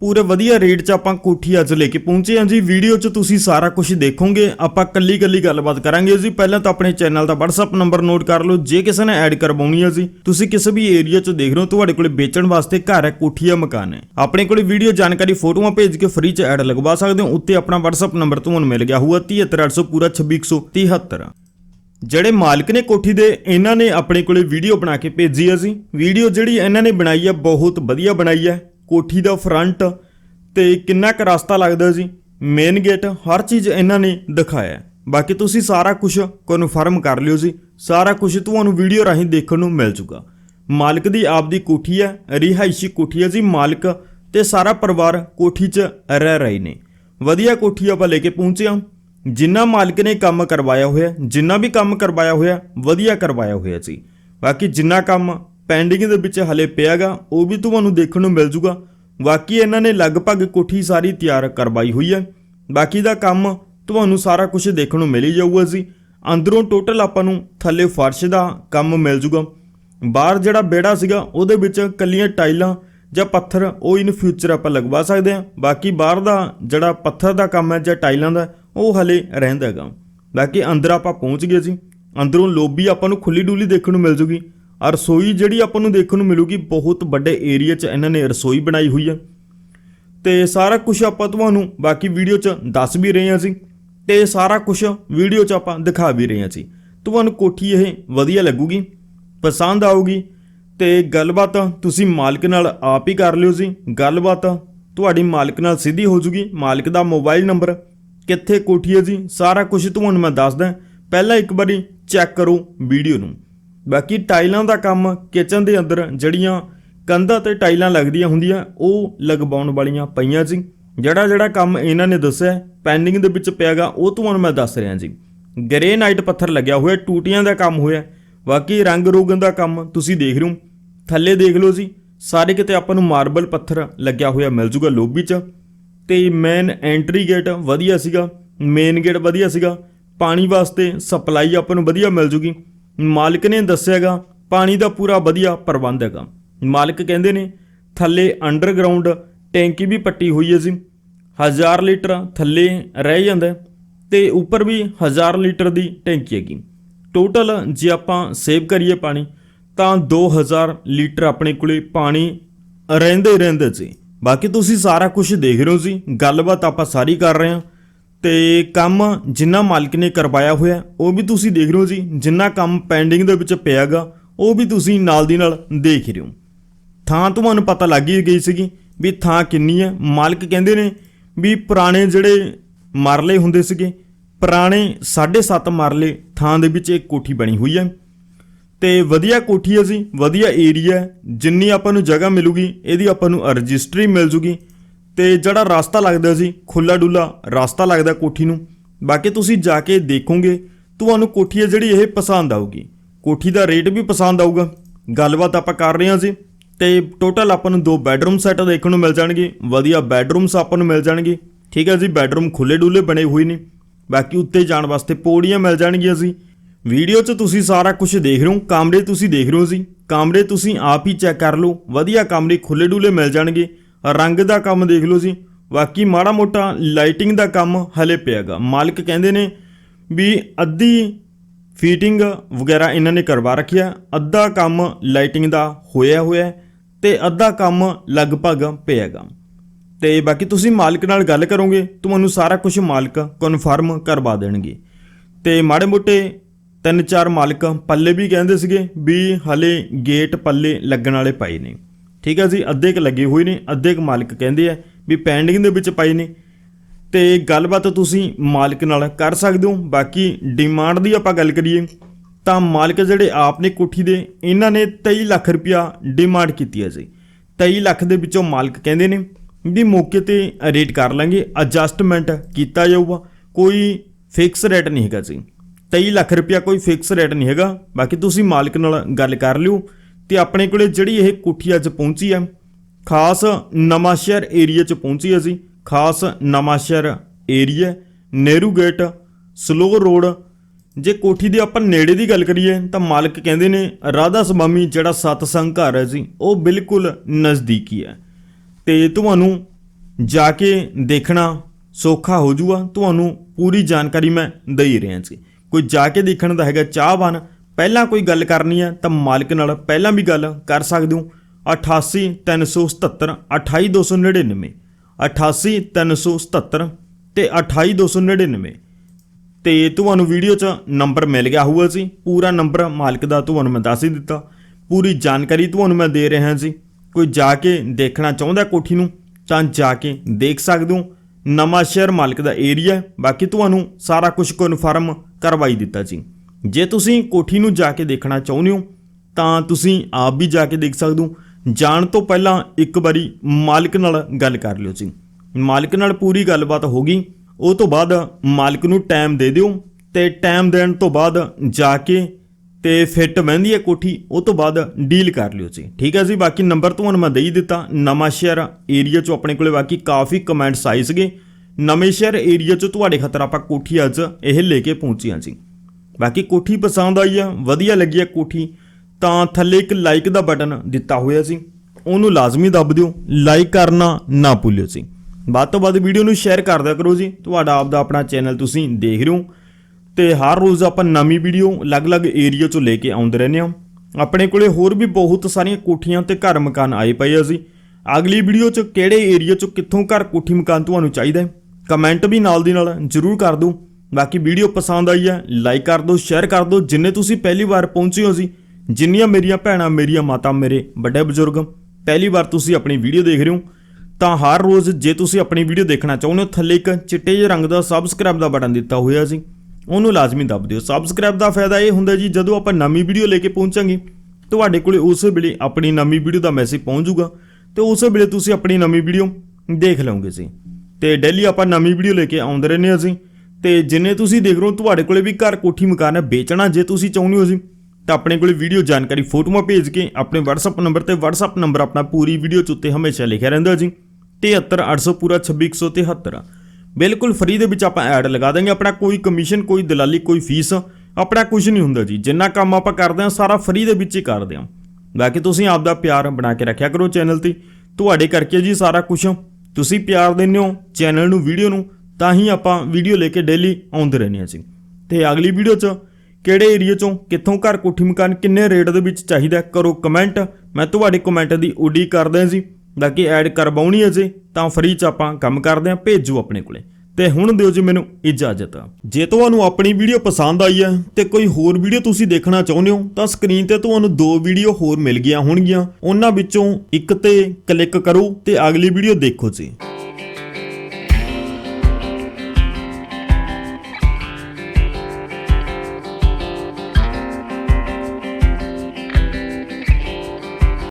ਪੂਰੇ ਵਧੀਆ ਰੇਟ 'ਚ ਆਪਾਂ ਕੋਠੀ ਅੱਜ ਲੈ ਕੇ ਪਹੁੰਚੇ ਹਾਂ ਜੀ। ਵੀਡੀਓ 'ਚ ਤੁਸੀਂ ਸਾਰਾ ਕੁਝ ਦੇਖੋਗੇ। ਆਪਾਂ ਕੱਲੀ ਕੱਲੀ ਗੱਲਬਾਤ ਕਰਾਂਗੇ ਜੀ। ਪਹਿਲਾਂ ਤਾਂ ਆਪਣੇ ਚੈਨਲ ਦਾ WhatsApp ਨੰਬਰ ਨੋਟ ਕਰ ਲਓ। ਜੇ ਕਿਸੇ ਨੇ ਐਡ ਕਰਵਾਉਣੀ ਹੈ ਜੀ, ਤੁਸੀਂ ਕਿਸੇ ਵੀ ਏਰੀਆ 'ਚ ਦੇਖ ਰਹੇ ਹੋ, ਤੁਹਾਡੇ ਕੋਲੇ ਵੇਚਣ ਵਾਸਤੇ ਘਰ ਹੈ, ਕੋਠੀ ਜਾਂ ਮਕਾਨ ਹੈ। ਆਪਣੇ ਕੋਲੇ ਵੀਡੀਓ ਜਾਣਕਾਰੀ ਫੋਟੋਆਂ ਭੇਜ ਕੇ ਫ੍ਰੀ 'ਚ ਐਡ ਲਗਵਾ ਸਕਦੇ ਹੋ। ਉੱਤੇ ਆਪਣਾ WhatsApp ਨੰਬਰ ਤੁਹਾਨੂੰ ਮਿਲ ਗਿਆ ਹੋਊਗਾ। 73800 ਪੂਰਾ 26173 ਜਿਹੜੇ ਮਾਲਕ ਨੇ ਕੋਠੀ ਦੇ, ਇਹਨਾਂ ਨੇ ਆਪਣੇ ਕੋਲੇ ਵੀਡੀਓ ਬਣਾ ਕੇ ਭੇਜੀ ਹੈ ਜੀ। ਵੀਡੀਓ ਜਿਹੜੀ ਇਹਨਾਂ ਨੇ ਬਣਾਈ ਹੈ ਬਹੁਤ ਵਧੀਆ ਬਣਾਈ ਹੈ ਕੋਠੀ ਦਾ ਫਰੰਟ ਤੇ ਕਿੰਨਾ ਕੁ ਰਸਤਾ ਲੱਗਦਾ ਜੀ ਮੇਨ ਗੇਟ ਹਰ ਚੀਜ਼ ਇਹਨਾਂ ਨੇ ਦਿਖਾਇਆ। ਬਾਕੀ ਤੁਸੀਂ ਸਾਰਾ ਕੁਝ ਕਨਫਰਮ ਕਰ ਲਿਓ ਜੀ। ਸਾਰਾ ਕੁਝ ਤੁਹਾਨੂੰ ਵੀਡੀਓ ਰਾਹੀਂ ਦੇਖਣ ਨੂੰ ਮਿਲ ਜੂਗਾ। ਮਾਲਕ ਦੀ ਆਪਦੀ ਕੋਠੀ ਹੈ, ਰਿਹਾਇਸ਼ੀ ਕੋਠੀ ਹੈ ਜੀ ਮਾਲਕ ਤੇ ਸਾਰਾ ਪਰਿਵਾਰ ਕੋਠੀ 'ਚ ਰਹਿ ਰਹੇ ਨੇ। ਵਧੀਆ ਕੋਠੀ ਆਪਾਂ ਲੈ ਕੇ ਪਹੁੰਚੇ ਹਾਂ। ਜਿੰਨਾ ਮਾਲਕ ਨੇ ਕੰਮ ਕਰਵਾਇਆ ਹੋਇਆ, ਜਿੰਨਾ ਵੀ ਕੰਮ ਕਰਵਾਇਆ ਹੋਇਆ, ਵਧੀਆ ਕਰਵਾਇਆ ਹੋਇਆ ਜੀ। ਬਾਕੀ ਜਿੰਨਾ ਕੰਮ ਪੈਂਡਿੰਗ ਦੇ ਵਿੱਚ ਹਲੇ ਪਿਆਗਾ, ਉਹ ਵੀ ਤੁਹਾਨੂੰ ਦੇਖਣ ਨੂੰ ਮਿਲ ਜੂਗਾ। ਬਾਕੀ ਇਹਨਾਂ ਨੇ ਲਗਭਗ ਕੋਠੀ ਸਾਰੀ ਤਿਆਰ ਕਰਵਾਈ ਹੋਈ ਹੈ। ਬਾਕੀ ਦਾ ਕੰਮ ਤੁਹਾਨੂੰ ਸਾਰਾ ਕੁਝ ਦੇਖਣ ਨੂੰ ਮਿਲ ਹੀ ਜਾਊਗਾ ਜੀ। ਅੰਦਰੋਂ ਟੋਟਲ ਆਪਾਂ ਨੂੰ ਥੱਲੇ ਫਰਸ਼ ਦਾ ਕੰਮ ਮਿਲ ਜੂਗਾ। ਬਾਹਰ ਜਿਹੜਾ ਬੇੜਾ ਸੀਗਾ, ਉਹਦੇ ਵਿੱਚ ਕੱਲੀਆਂ ਟਾਈਲਾਂ ਜਾਂ ਪੱਥਰ, ਉਹ ਇਨ ਫਿਊਚਰ ਆਪਾਂ ਲਗਵਾ ਸਕਦੇ ਹਾਂ। ਬਾਕੀ ਬਾਹਰ ਦਾ ਜਿਹੜਾ ਪੱਥਰ ਦਾ ਕੰਮ ਹੈ ਜਾਂ ਟਾਈਲਾਂ ਦਾ, ਉਹ ਹਲੇ ਰਹਿੰਦਾ ਹੈਗਾ। ਬਾਕੀ ਅੰਦਰ ਆਪਾਂ ਪਹੁੰਚ ਗਏ ਜੀ। ਅੰਦਰੋਂ ਲੋਬੀ ਆਪਾਂ ਨੂੰ ਖੁੱਲੀ ਡੁੱਲੀ ਦੇਖਣ ਨੂੰ ਮਿਲ ਜੂਗੀ। ਰਸੋਈ ਜਿਹੜੀ ਆਪਾਂ ਨੂੰ ਦੇਖਣ ਨੂੰ ਮਿਲੂਗੀ, ਬਹੁਤ ਵੱਡੇ ਏਰੀਆ 'ਚ ਇਹਨਾਂ ਨੇ ਰਸੋਈ ਬਣਾਈ ਹੋਈ ਹੈ ਤੇ ਸਾਰਾ ਕੁਝ ਆਪਾਂ ਤੁਹਾਨੂੰ ਬਾਕੀ ਵੀਡੀਓ 'ਚ ਦੱਸ ਵੀ ਰਹੇ ਹਾਂ ਜੀ ਤੇ ਸਾਰਾ ਕੁਝ ਵੀਡੀਓ 'ਚ ਆਪਾਂ ਦਿਖਾ ਵੀ ਰਹੇ ਹਾਂ ਜੀ ਤੁਹਾਨੂੰ ਕੋਠੀ ਇਹ ਵਧੀਆ ਲੱਗੂਗੀ, ਪਸੰਦ ਆਊਗੀ। ਤੇ ਗੱਲਬਾਤ ਤੁਸੀਂ ਮਾਲਕ ਨਾਲ ਆਪ ਹੀ ਕਰ ਲਿਓ ਜੀ। ਗੱਲਬਾਤ ਤੁਹਾਡੀ ਮਾਲਕ ਨਾਲ ਸਿੱਧੀ ਹੋ ਜੂਗੀ। ਮਾਲਕ ਦਾ ਮੋਬਾਈਲ ਨੰਬਰ ਕਿੱਥੇ ਕੋਠੀ ਹੈ ਜੀ, ਸਾਰਾ ਕੁਝ ਤੁਹਾਨੂੰ ਮੈਂ ਦੱਸਦਾ। ਪਹਿਲਾਂ ਇੱਕ ਵਾਰੀ ਚੈੱਕ ਕਰੋ ਵੀਡੀਓ ਨੂੰ। ਬਾਕੀ ਟਾਈਲਾਂ ਦਾ ਕੰਮ ਕਿਚਨ ਦੇ ਅੰਦਰ ਜਿਹੜੀਆਂ ਕੰਧਾਂ ਤੇ ਟਾਈਲਾਂ ਲੱਗਦੀਆਂ ਹੁੰਦੀਆਂ, ਉਹ ਲਗਵਾਉਣ ਵਾਲੀਆਂ ਪਈਆਂ ਜੀ। ਜਿਹੜਾ ਜਿਹੜਾ ਕੰਮ ਇਹਨਾਂ ਨੇ ਦੱਸਿਆ, ਪੈਂਡਿੰਗ ਦੇ ਵਿੱਚ ਪਿਆਗਾ ਉਹ ਤੁਹਾਨੂੰ ਮੈਂ ਦੱਸ ਰਿਹਾ ਜੀ। ਗ੍ਰੇਨਾਈਟ ਪੱਥਰ ਲੱਗਿਆ ਹੋਇਆ, ਟੂਟੀਆਂ ਦਾ ਕੰਮ ਹੋਇਆ। ਬਾਕੀ ਰੰਗ ਰੋਗਨ ਦਾ ਕੰਮ ਤੁਸੀਂ ਦੇਖ ਰਹੇ ਹੋ। ਥੱਲੇ ਦੇਖ ਲਓ ਜੀ, ਸਾਰੇ ਕਿਤੇ ਆਪਾਂ ਨੂੰ ਮਾਰਬਲ ਪੱਥਰ ਲੱਗਿਆ ਹੋਇਆ ਮਿਲ ਜੂਗਾ ਲੋਬੀ 'ਚ। ਤੇ ਮੇਨ ਐਂਟਰੀ ਗੇਟ ਵਧੀਆ ਸੀਗਾ ਮੇਨ ਗੇਟ ਵਧੀਆ ਸੀਗਾ। ਪਾਣੀ ਵਾਸਤੇ ਸਪਲਾਈ ਆਪਾਂ ਨੂੰ ਵਧੀਆ ਮਿਲ ਜੂਗੀ। ਮਾਲਕ ਨੇ ਦੱਸਿਆਗਾ ਪਾਣੀ ਦਾ ਪੂਰਾ ਵਧੀਆ ਪ੍ਰਬੰਧ ਹੈਗਾ। ਮਾਲਕ ਕਹਿੰਦੇ ਨੇ, ਥੱਲੇ ਅੰਡਰਗਰਾਉਂਡ ਟੈਂਕੀ ਵੀ ਪੱਟੀ ਹੋਈ ਹੈ ਜੀ। 1000 ਲੀਟਰ ਥੱਲੇ ਰਹਿ ਜਾਂਦਾ ਹੈ ਤੇ ਉੱਪਰ ਵੀ 1000 ਲੀਟਰ ਦੀ ਟੈਂਕੀ ਹੈਗੀ। ਟੋਟਲ ਜੇ ਆਪਾਂ ਸੇਵ ਕਰੀਏ ਪਾਣੀ, ਤਾਂ 2000 ਲੀਟਰ ਆਪਣੇ ਕੋਲੇ ਪਾਣੀ ਰਹਿੰਦੇ ਰਹਿੰਦੇ ਸੀ ਬਾਕੀ ਤੁਸੀਂ ਸਾਰਾ ਕੁਝ ਦੇਖ ਰਹੇ ਹੋ ਜੀ, ਗੱਲਬਾਤ ਆਪਾਂ ਸਾਰੀ ਕਰ ਰਹੇ ਹਾਂ। ਤੇ ਕੰਮ ਜਿੰਨਾ ਮਾਲਕ ਨੇ ਕਰਵਾਇਆ ਹੋਇਆ, ਉਹ ਵੀ ਤੁਸੀਂ ਦੇਖ ਰਹੇ ਹੋ ਜੀ, ਜਿੰਨਾ ਕੰਮ ਪੈਂਡਿੰਗ ਦੇ ਵਿੱਚ ਪਿਆਗਾ, ਉਹ ਵੀ ਤੁਸੀਂ ਨਾਲ ਦੀ ਨਾਲ ਦੇਖ ਰਹੇ ਹੋ। ਥਾਂ ਤੁਹਾਨੂੰ ਪਤਾ ਲੱਗ ਹੀ ਗਈ ਸੀਗੀ ਵੀ ਥਾਂ ਕਿੰਨੀ ਹੈ। ਮਾਲਕ ਕਹਿੰਦੇ ਨੇ ਵੀ ਪੁਰਾਣੇ ਜਿਹੜੇ ਮਰਲੇ ਹੁੰਦੇ ਸੀਗੇ, ਪੁਰਾਣੇ 7.5 ਮਰਲੇ ਥਾਂ ਦੇ ਵਿੱਚ ਇੱਕ ਕੋਠੀ ਬਣੀ ਹੋਈ ਹੈ। ਤੇ ਵਧੀਆ ਕੋਠੀ ਹੈ ਜੀ, ਵਧੀਆ ਏਰੀਆ ਜਿੰਨੀ ਆਪਾਂ ਨੂੰ ਜਗ੍ਹਾ ਮਿਲੂਗੀ, ਇਹਦੀ ਆਪਾਂ ਨੂੰ ਰਜਿਸਟਰੀ ਮਿਲ ਜੂਗੀ। ਤੇ ਜਿਹੜਾ ਰਸਤਾ ਲੱਗਦਾ ਜੀ ਖੁੱਲਾ ਡੁੱਲਾ ਰਸਤਾ ਲੱਗਦਾ ਕੋਠੀ ਨੂੰ। ਬਾਕੀ ਤੁਸੀਂ ਜਾ ਕੇ ਦੇਖੋਗੇ, ਤੁਹਾਨੂੰ ਕੋਠੀ ਹੈ ਜਿਹੜੀ ਇਹ ਪਸੰਦ ਆਊਗੀ। ਕੋਠੀ ਦਾ ਰੇਟ ਵੀ ਪਸੰਦ ਆਊਗਾ। ਗੱਲਬਾਤ ਆਪਾਂ ਕਰ ਰਹੇ ਹਾਂ ਜੀ। ਤੇ ਟੋਟਲ ਆਪਾਂ ਨੂੰ ਦੋ ਬੈੱਡਰੂਮ ਸੈੱਟ ਦੇਖਣ ਨੂੰ ਮਿਲ ਜਾਣਗੇ। ਵਧੀਆ ਬੈੱਡਰੂਮਸ ਆਪਾਂ ਨੂੰ ਮਿਲ ਜਾਣਗੇ। ਠੀਕ ਹੈ ਜੀ ਬੈੱਡਰੂਮ ਖੁੱਲੇ ਡੁੱਲੇ ਬਣੇ ਹੋਏ ਨੇ। ਬਾਕੀ ਉੱਤੇ ਜਾਣ ਵਾਸਤੇ ਪੌੜੀਆਂ ਮਿਲ ਜਾਣਗੀਆਂ ਜੀ। ਵੀਡੀਓ 'ਚ ਤੁਸੀਂ ਸਾਰਾ ਕੁਝ ਦੇਖ ਰਹੇ ਹੋ, ਕਮਰੇ ਤੁਸੀਂ ਦੇਖ ਰਹੇ ਹੋ ਜੀ। ਕਮਰੇ ਤੁਸੀਂ ਆਪ ਹੀ ਚੈੱਕ ਕਰ ਲਓ। ਵਧੀਆ ਕਮਰੇ ਖੁੱਲੇ ਡੁੱਲੇ ਮਿਲ ਜਾਣਗੇ। ਰੰਗ ਦਾ ਕੰਮ ਦੇਖ ਲਓ ਜੀ। ਬਾਕੀ ਮਾੜਾ ਮੋਟਾ ਲਾਈਟਿੰਗ ਦਾ ਕੰਮ ਹਲੇ ਪਿਆਗਾ। ਮਾਲਕ ਕਹਿੰਦੇ ਨੇ ਵੀ ਅੱਧੀ ਫੀਟਿੰਗ ਵਗੈਰਾ ਇਹਨਾਂ ਨੇ ਕਰਵਾ ਰੱਖਿਆ ਅੱਧਾ ਕੰਮ ਲਾਈਟਿੰਗ ਦਾ ਹੋਇਆ ਹੋਇਆ ਹੈ ਤੇ ਅੱਧਾ ਕੰਮ ਲਗਭਗ ਪਿਆਗਾ। ਤੇ ਬਾਕੀ ਤੁਸੀਂ ਮਾਲਕ ਨਾਲ ਗੱਲ ਕਰੋਗੇ, ਤੁਹਾਨੂੰ ਸਾਰਾ ਕੁਝ ਮਾਲਕ ਕਨਫਰਮ ਕਰਵਾ ਦੇਣਗੇ। ਤੇ ਮਾੜੇ ਮੋਟੇ ਤਿੰਨ ਚਾਰ ਮਾਲਕ ਪੱਲੇ ਵੀ ਕਹਿੰਦੇ ਸੀਗੇ ਵੀ ਹਲੇ ਗੇਟ ਪੱਲੇ ਲੱਗਣ ਵਾਲੇ ਪਏ ਨੇ। ਠੀਕ ਹੈ ਜੀ, ਅੱਧੇ ਕ ਲੱਗੇ ਹੋਏ ਨੇ, ਅੱਧੇ ਕ ਮਾਲਕ ਕਹਿੰਦੇ ਆ ਵੀ ਪੈਂਡਿੰਗ ਦੇ ਵਿੱਚ ਪਏ ਨੇ। ਤੇ ਗੱਲਬਾਤ ਤੁਸੀਂ ਮਾਲਕ ਨਾਲ ਕਰ ਸਕਦੇ ਹੋ, ਬਾਕੀ ਡਿਮਾਂਡ ਦੀ ਆਪਾਂ ਗੱਲ ਕਰੀਏ, ਤਾਂ ਮਾਲਕ ਜਿਹੜੇ ਆਪ ਨੇ ਕੋਠੀ ਦੇ, ਇਹਨਾਂ ਨੇ 23 ਲੱਖ ਰੁਪਇਆ ਡਿਮਾਂਡ ਕੀਤੀ ਹੈ ਜੀ। 23 ਲੱਖ ਦੇ ਵਿੱਚੋਂ ਮਾਲਕ ਕਹਿੰਦੇ ਨੇ ਵੀ ਮੌਕੇ ਤੇ ਰੇਟ ਕਰ ਲਾਂਗੇ ਐਡਜਸਟਮੈਂਟ ਕੀਤਾ ਜਾਊਗਾ, ਕੋਈ ਫਿਕਸ ਰੇਟ ਨਹੀਂ ਹੈਗਾ ਜੀ। 23 ਲੱਖ ਰੁਪਇਆ ਕੋਈ ਫਿਕਸ ਰੇਟ ਨਹੀਂ ਹੈਗਾ, ਬਾਕੀ ਤੁਸੀਂ ਮਾਲਕ ਨਾਲ ਗੱਲ ਕਰ ਲਿਓ। ਤੇ ਆਪਣੇ ਕੋਲੇ ਜਿਹੜੀ ਇਹ ਕੋਠੀ ਅੱਜ ਪਹੁੰਚੀ ਹੈ, ਖਾਸ ਨਵਾਂਸ਼ਹਿਰ ਏਰੀਆ ਚ ਪਹੁੰਚੀ ਹੈ ਜੀ ਖਾਸ Nawanshahr area Nehru gate Salo road. ਜੇ ਕੋਠੀ ਦੇ ਆਪਾਂ ਨੇੜੇ ਦੀ ਗੱਲ ਕਰੀਏ, ਤਾਂ ਮਾਲਕ ਕਹਿੰਦੇ ਨੇ ਰਾਧਾ ਸਵਾਮੀ ਜਿਹੜਾ ਸਤਸੰਗ ਘਰ ਹੈ ਜੀ, ਉਹ ਬਿਲਕੁਲ ਨਜ਼ਦੀਕੀ ਹੈ। ਤੇ ਤੁਹਾਨੂੰ ਜਾ ਕੇ ਦੇਖਣਾ ਸੌਖਾ ਹੋ ਜੂਗਾ, ਤੁਹਾਨੂੰ ਪੂਰੀ ਜਾਣਕਾਰੀ ਮੈਂ ਦੇ ਹੀ ਰਿਹਾ ਜੀ। ਕੋਈ ਜਾ ਕੇ ਦੇਖਣ ਦਾ ਹੈਗਾ ਚਾਹਵਾਨ ਪਹਿਲਾਂ ਕੋਈ ਗੱਲ ਕਰਨੀ ਹੈ ਤਾਂ ਮਾਲਕ ਨਾਲ ਪਹਿਲਾਂ ਵੀ ਗੱਲ ਕਰ ਸਕਦੇ ਹੋ। 88 377 28299 88 377 ਤੇ 28299 ਤੇ ਤੁਹਾਨੂੰ ਵੀਡੀਓ 'ਚ ਨੰਬਰ ਮਿਲ ਗਿਆ ਹੋਊਗਾ ਜੀ। ਪੂਰਾ ਨੰਬਰ ਮਾਲਕ ਦਾ ਤੁਹਾਨੂੰ ਮੈਂ ਦੱਸ ਹੀ ਦਿੱਤਾ। ਪੂਰੀ ਜਾਣਕਾਰੀ ਤੁਹਾਨੂੰ ਮੈਂ ਦੇ ਰਿਹਾ ਜੀ। ਕੋਈ ਜਾ ਕੇ ਦੇਖਣਾ ਚਾਹੁੰਦਾ ਕੋਠੀ ਨੂੰ ਤਾਂ ਜਾ ਕੇ ਦੇਖ ਸਕਦੇ ਹੋ। ਨਵਾਂ ਸ਼ਹਿਰ ਮਾਲਕ ਦਾ ਏਰੀਆ ਬਾਕੀ ਤੁਹਾਨੂੰ ਸਾਰਾ ਕੁਝ ਕਨਫਰਮ ਕਰਵਾਈ ਦਿੱਤਾ ਜੀ। ਜੇ ਤੁਸੀਂ ਕੋਠੀ ਨੂੰ ਜਾ ਕੇ ਦੇਖਣਾ ਚਾਹੁੰਦੇ ਹੋ, ਤਾਂ ਤੁਸੀਂ ਆਪ ਵੀ ਜਾ ਕੇ ਦੇਖ ਸਕਦੇ ਹੋ। ਜਾਣ ਤੋਂ ਪਹਿਲਾਂ ਇੱਕ ਵਾਰੀ ਮਾਲਕ ਨਾਲ ਗੱਲ ਕਰ ਲਿਓ ਜੀ। ਮਾਲਕ ਨਾਲ ਪੂਰੀ ਗੱਲਬਾਤ ਹੋ ਗਈ। ਉਹ ਤੋਂ ਬਾਅਦ ਮਾਲਕ ਨੂੰ ਟਾਈਮ ਦੇ ਦਿਓ ਤੇ ਟਾਈਮ ਦੇਣ ਤੋਂ ਬਾਅਦ ਜਾ ਕੇ ਤੇ ਫਿੱਟ ਮਹਿੰਦੀ ਹੈ ਕੋਠੀ, ਉਹ ਤੋਂ ਬਾਅਦ ਡੀਲ ਕਰ ਲਿਓ ਜੀ। ਠੀਕ ਹੈ ਜੀ, ਬਾਕੀ ਨੰਬਰ ਤੁਹਾਨੂੰ ਮੈਂ ਦੇ ਹੀ ਦਿੱਤਾ। ਨਵਾਂ ਸ਼ਹਿਰ ਏਰੀਆ 'ਚੋਂ ਆਪਣੇ ਕੋਲੇ ਬਾਕੀ ਕਾਫੀ ਕਮੈਂਟਸ ਆਏ ਸੀਗੇ। ਨਵੇਂ ਸ਼ਹਿਰ ਏਰੀਆ 'ਚ ਤੁਹਾਡੇ ਖਾਤਰ ਆਪਾਂ ਕੋਠੀ ਅੱਜ ਇਹ ਲੈ ਕੇ ਪਹੁੰਚੇ ਹਾਂ ਜੀ। ਬਾਕੀ ਕੋਠੀ ਪਸੰਦ ਆਈ ਆ, ਵਧੀਆ ਲੱਗੀ ਆ ਕੋਠੀ। ਤਾਂ ਥੱਲੇ ਇੱਕ ਲਾਈਕ ਦਾ ਬਟਨ ਦਿੱਤਾ ਹੋਇਆ ਸੀ। ਉਹਨੂੰ ਲਾਜ਼ਮੀ ਦੱਬ ਦਿਓ ਲਾਈਕ ਕਰਨਾ ਨਾ ਭੁੱਲਿਓ ਜੀ ਵੱਧ ਤੋਂ ਵੱਧ ਵੀਡੀਓ ਨੂੰ ਸ਼ੇਅਰ ਕਰ ਦਿਆ ਕਰੋ ਜੀ। ਤੁਹਾਡਾ ਆਪ ਦਾ ਆਪਣਾ ਚੈਨਲ ਤੁਸੀਂ ਦੇਖ ਰਹੇ ਹੋ। ਤੇ ਹਰ ਰੋਜ਼ ਆਪਾਂ ਨਵੀਂ ਵੀਡੀਓ ਅਲੱਗ-ਅਲੱਗ ਏਰੀਆ ਚੋਂ ਲੈ ਕੇ ਆਉਂਦੇ ਰਹਿੰਦੇ ਹਾਂ। ਆਪਣੇ ਕੋਲੇ ਹੋਰ ਵੀ ਬਹੁਤ ਸਾਰੀਆਂ ਕੋਠੀਆਂ ਤੇ ਘਰ ਮਕਾਨ ਆਏ ਪਏ ਆ ਜੀ। ਅਗਲੀ ਵੀਡੀਓ 'ਚ ਕਿਹੜੇ ਏਰੀਆ 'ਚ ਕਿੱਥੋਂ ਘਰ ਕੋਠੀ ਮਕਾਨ ਤੁਹਾਨੂੰ ਚਾਹੀਦਾ ਹੈ? ਕਮੈਂਟ ਵੀ ਨਾਲ ਦੀ ਨਾਲ ਜ਼ਰੂਰ ਕਰ ਦਿਓ। ਬਾਕੀ ਵੀਡੀਓ ਪਸੰਦ ਆਈ ਹੈ ਲਾਈਕ ਕਰ ਦਿਓ ਸ਼ੇਅਰ ਕਰ ਦਿਓ, ਜਿੰਨੇ ਤੁਸੀਂ ਪਹਿਲੀ ਵਾਰ ਪਹੁੰਚੇ ਹੋ ਜੀ, ਜਿੰਨੀਆਂ ਮੇਰੀਆਂ ਭੈਣਾਂ, ਮੇਰੀਆਂ ਮਾਤਾ, ਮੇਰੇ ਵੱਡੇ ਬਜ਼ੁਰਗ, ਪਹਿਲੀ ਵਾਰ ਤੁਸੀਂ ਆਪਣੀ ਵੀਡੀਓ ਦੇਖ ਰਹੇ ਹੋ, ਤਾਂ ਹਰ ਰੋਜ਼ ਜੇ ਤੁਸੀਂ ਆਪਣੀ ਵੀਡੀਓ ਦੇਖਣਾ ਚਾਹੁੰਦੇ ਹੋ, ਥੱਲੇ ਇੱਕ ਚਿੱਟੇ ਜਿਹੇ ਰੰਗ ਦਾ ਸਬਸਕ੍ਰਾਈਬ ਦਾ ਬਟਨ ਦਿੱਤਾ ਹੋਇਆ ਸੀ ਉਹਨੂੰ ਲਾਜ਼ਮੀ ਦੱਬ ਦਿਓ। ਸਬਸਕ੍ਰਾਈਬ ਦਾ ਫਾਇਦਾ ਇਹ ਹੁੰਦਾ ਜੀ, ਜਦੋਂ ਆਪਾਂ ਨਵੀਂ ਵੀਡੀਓ ਲੈ ਕੇ ਪਹੁੰਚਾਂਗੇ, ਤੁਹਾਡੇ ਕੋਲੇ ਉਸੇ ਵੇਲੇ ਆਪਣੀ ਨਵੀਂ ਵੀਡੀਓ ਦਾ ਮੈਸੇਜ ਪਹੁੰਚ ਜਾਊਗਾ, ਤੇ ਉਸੇ ਵੇਲੇ ਤੁਸੀਂ ਆਪਣੀ ਨਵੀਂ ਵੀਡੀਓ ਦੇਖ ਲਓਗੇ ਜੀ। ਤੇ ਡੇਲੀ ਆਪਾਂ ਨਵੀਂ ਵੀਡੀਓ ਲੈ ਕੇ ਆਉਂਦੇ ਰਹਿੰਦੇ ਹਾਂ ਅਸੀਂ ਤੇ ਜਿੰਨੇ ਤੁਸੀਂ ਦੇਖ ਰਹੇ ਹੋ, ਤੁਹਾਡੇ ਕੋਲੇ ਵੀ ਘਰ ਕੋਠੀ ਮਕਾਨ ਹੈ, ਵੇਚਣਾ ਜੇ ਤੁਸੀਂ ਚਾਹੁੰਦੇ ਹੋ ਜੀ, ਤਾਂ ਆਪਣੇ ਕੋਲੇ ਵੀਡੀਓ ਜਾਣਕਾਰੀ ਫੋਟੋਆਂ ਭੇਜ ਕੇ ਆਪਣੇ WhatsApp ਨੰਬਰ ਤੇ WhatsApp ਨੰਬਰ ਆਪਣਾ ਪੂਰੀ ਵੀਡੀਓ ਚ ਉੱਤੇ ਹਮੇਸ਼ਾ ਲਿਖਿਆ ਰਹਿੰਦਾ ਜੀ। 73800 ਪੂਰਾ 26173 ਬਿਲਕੁਲ ਫ੍ਰੀ ਦੇ ਵਿੱਚ ਆਪਾਂ ਐਡ ਲਗਾ ਦਾਂਗੇ, ਆਪਣਾ ਕੋਈ ਕਮਿਸ਼ਨ ਕੋਈ ਦਲਾਲੀ, ਕੋਈ ਫੀਸ ਆਪਣਾ ਕੁਝ ਨਹੀਂ ਹੁੰਦਾ ਜੀ। ਜਿੰਨਾ ਕੰਮ ਆਪਾਂ ਕਰਦੇ ਹਾਂ, ਸਾਰਾ ਫ੍ਰੀ ਦੇ ਵਿੱਚ ਹੀ ਕਰਦੇ ਹਾਂ। ਬਾਕੀ ਤੁਸੀਂ ਆਪ ਦਾ ਪਿਆਰ ਬਣਾ ਕੇ ਰੱਖਿਆ ਕਰੋ ਚੈਨਲ ਤੇ। ਤੁਹਾਡੇ ਕਰਕੇ ਜੀ ਸਾਰਾ ਕੁਝ ਤੁਸੀਂ ਪਿਆਰ ਦਿੰਦੇ ਹੋ ਚੈਨਲ ਨੂੰ ਵੀਡੀਓ ਨੂੰ। ਤਾਂ ਹੀ ਆਪਾਂ ਵੀਡੀਓ ਲੈ ਕੇ ਡੇਲੀ ਆਉਂਦੇ ਰਹਿੰਦੇ ਹਾਂ ਜੀ। ਤੇ ਅਗਲੀ ਵੀਡੀਓ 'ਚ ਕਿਹੜੇ ਏਰੀਆ 'ਚੋਂ ਕਿੱਥੋਂ ਘਰ ਕੋਠੀ ਮਕਾਨ ਕਿੰਨੇ ਰੇਟ ਦੇ ਵਿੱਚ ਚਾਹੀਦਾ ਕਰੋ ਕਮੈਂਟ ਮੈਂ ਤੁਹਾਡੇ ਕਮੈਂਟ ਦੀ ਉਡੀਕ ਕਰਦਾ ਜੀ। ਬਾਕੀ ਐਡ ਕਰਵਾਉਣੀ ਹੈ ਜੀ, ਤਾਂ ਫ੍ਰੀ 'ਚ ਆਪਾਂ ਕੰਮ ਕਰਦੇ ਹਾਂ, ਭੇਜੋ ਆਪਣੇ ਕੋਲੇ। ਤੇ ਹੁਣ ਦਿਓ ਜੀ ਮੈਨੂੰ ਇਜਾਜ਼ਤ। ਜੇ ਤੁਹਾਨੂੰ ਆਪਣੀ ਵੀਡੀਓ ਪਸੰਦ ਆਈ ਹੈ ਤੇ ਕੋਈ ਹੋਰ ਵੀਡੀਓ ਤੁਸੀਂ ਦੇਖਣਾ ਚਾਹੁੰਦੇ ਹੋ, ਤਾਂ ਸਕਰੀਨ ਤੇ ਤੁਹਾਨੂੰ ਦੋ ਵੀਡੀਓ ਹੋਰ ਮਿਲ ਗਈਆਂ ਹੋਣਗੀਆਂ। ਉਹਨਾਂ ਵਿੱਚੋਂ ਇੱਕ ਤੇ ਕਲਿੱਕ ਕਰੋ ਤੇ ਅਗਲੀ ਵੀਡੀਓ ਦੇਖੋ ਜੀ।